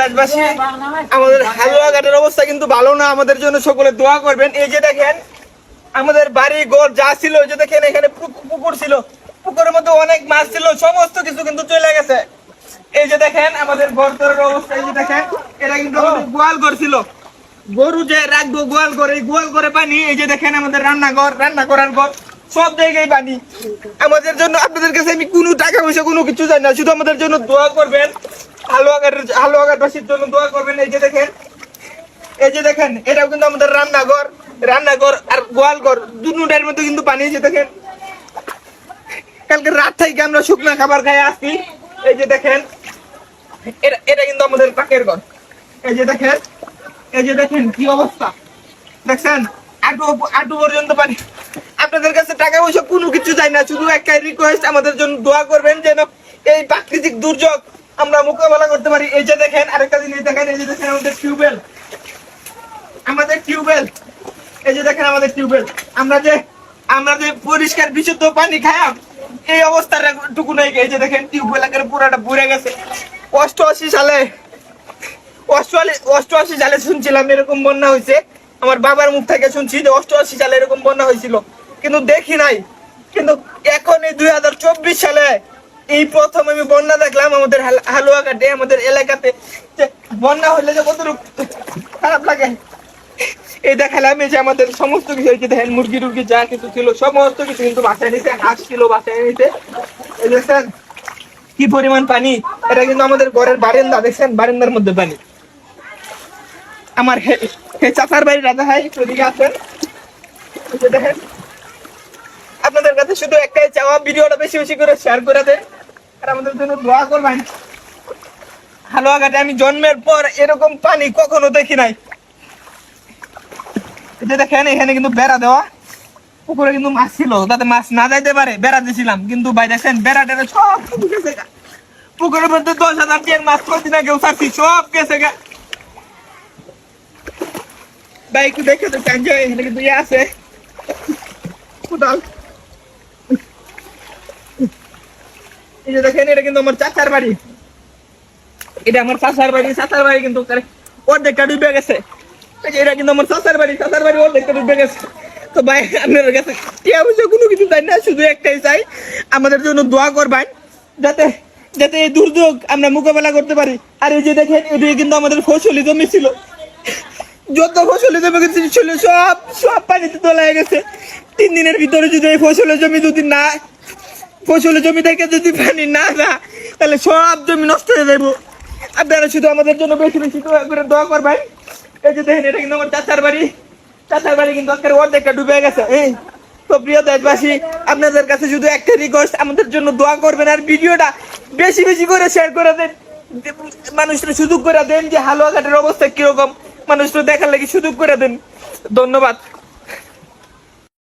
দেশবাসী আমাদের হালুয়া ঘাটের অবস্থা কিন্তু ভালো না, আমাদের জন্য সকলে দোয়া করবেন। এই যে দেখেন, আমাদের বাড়ি ঘর যা ছিল যে দেখেন, এখানে পুকুর ছিল। পুকুরের মধ্যে অনেক মাছ ছিল, সমস্ত কিছু কিন্তু চলে গেছে। এই যে দেখেন, আমাদের অবস্থা, এই যে দেখেন কিন্তু গোয়াল ঘর ছিল। গরু যে রাখব গোয়াল ঘরে গোয়াল ঘরে পানি, এই যে দেখেন, আমাদের রান্নাঘর, রান্না করার ঘর, সব জায়গায় পানি। আমাদের জন্য, আপনাদের কাছে আমি কোনো টাকা পয়সা, কোনো কিছু চাই না, শুধু আমাদের জন্য দোয়া করবেন। জন্য দোয়া করবেন। এই যে দেখেন, এই যে দেখেন কিন্তু আমাদের রান্নাঘর আর গোয়াল ঘর দুটার মধ্যে কিন্তু পানি এসে দেখেন। কালকে রাত থেকে আমরা শুকনা খাবার খাই আসছি। এই যে দেখেন, এটা এটা কিন্তু আমাদের পাকের ঘর। এই যে দেখেন, এই যে দেখেন কি অবস্থা। দেখছেন? পর্যন্ত পানি। আপনাদের কাছে টাকা পয়সা কোনো কিছু চাই না, শুধু একটাই রিকোয়েস্ট আমাদের জন্য দোয়া করবেন যেন এই প্রাকৃতিক দুর্যোগ আমরা মোকাবেলা করতে পারি। এই যে দেখেন, আরেকটা জিনিস দেখেন এই যে দেখেন আমাদের টিউবওয়েল। আমাদের টিউবওয়েল। এই যে দেখেন আমাদের টিউবওয়েল। আমরা যে আমরা যে পরিষ্কার, বিশুদ্ধ পানি খাই এই অবস্থার টুকু নাই এই যে দেখেন, টিউবওয়েল একেবারে পুরাটা বুড়ে গেছে। অষ্টআশি সালে অষ্টআশি সালে শুনছিলাম এরকম বন্যা হয়েছে আমার বাবার মুখ থেকে শুনছি যে অষ্টআশি সালে এরকম বন্যা হয়েছিল কিন্তু দেখি নাই। কিন্তু এখন এই দুই হাজার চব্বিশ সালে এই প্রথম আমি বন্যা দেখলাম আমাদের হালুয়া হালুয়াঘাটে আমাদের এলাকাতে। বন্যা হলে যে কতটুকু খারাপ লাগে। এই দেখালাম এই যে আমাদের সমস্ত কিছু যে দেখেন মুরগি টুরগি যা কিছু ছিল, সমস্ত কিছু কিন্তু বাসায় নিতে হাঁস ছিল বাসায় নিতে এই দেখছেন কি পরিমাণ পানি, এটা কিন্তু আমাদের ঘরের বারেন্দা, দেখছেন? বারেন্দার মধ্যে পানি। আমার হে- চাচার বাড়ি রাজা ভাই ওদিকে আছেন। দেখেন। আপনাদের কাছে শুধু একটাই চাওয়া, ভিডিওটা বেশি বেশি করে শেয়ার করে আর আমাদের জন্য দোয়া করবেন। হালুয়াঘাটে আমি জন্মের পর এরকম পানি কখনো দেখি নাই। যে দেখেন, এখানে কিন্তু বেড়া দেওয়া। পুকুরে কিন্তু মাছ ছিল, যাতে মাছ না যাইতে পারে, বেড়া দিয়েছিলাম কিন্তু ভাই দেখেন বেড়া টেড়া সব গেছে পুকুরের মধ্যে দশ হাজার টিয়ার মাছ করছি না, কেউ ছাড়ছি, সব গেছে গা। ভাই, একটু দেখে তো চাঞ্জ এখানে কিন্তু ইয়ে আছে। কোদাল। এই যে দেখেন, এটা কিন্তু আমার চাচার বাড়ি। এটা আমার চাচার বাড়ি চাচার বাড়ি কিন্তু অর্ধেকটা ডুবে গেছে। এটা কিন্তু আমার চাচার বাড়ি চাচার বাড়ি অর্ধেকটা ডুবে গেছে। তো ভাই আপনার কাছে কোনো কিছু চাই না, শুধু একটাই চাই, আমাদের জন্য দোয়া করবেন, যাতে যাতে এই দুর্যোগ আমরা মোকাবেলা করতে পারি। আর এই যে দেখেন এদিকে কিন্তু আমাদের ফসলি জমি ছিল। যত ফসলি জমি ছিল, সব সব পানিতে তোলা গেছে। তিন দিনের ভিতরে যদি এই ফসলের জমি যদি না ফসলের জমি থেকে যদি পানি না না তাহলে সব জমি নষ্ট হয়ে যাব আপনারা শুধু আমাদের জন্য বেশি বেশি দোয়া করে, দোয়া করবেন এই যে দেখেন, এটা কিন্তু আমার চাচার বাড়ি। চাচার বাড়ি কিন্তু আজকের অর্ধেকটা ডুবে গেছে। এই, তো প্রিয় দেশবাসী, আপনাদের কাছে শুধু একটা রিকোয়েস্ট আমাদের জন্য দোয়া করবেন আর ভিডিওটা বেশি বেশি করে শেয়ার করে দেন। মানুষরা সুযোগ করে দেন যে হালুয়াঘাটের অবস্থা কীরকম। মানুষরা দেখার লাগি সুযোগ করে দেন। ধন্যবাদ।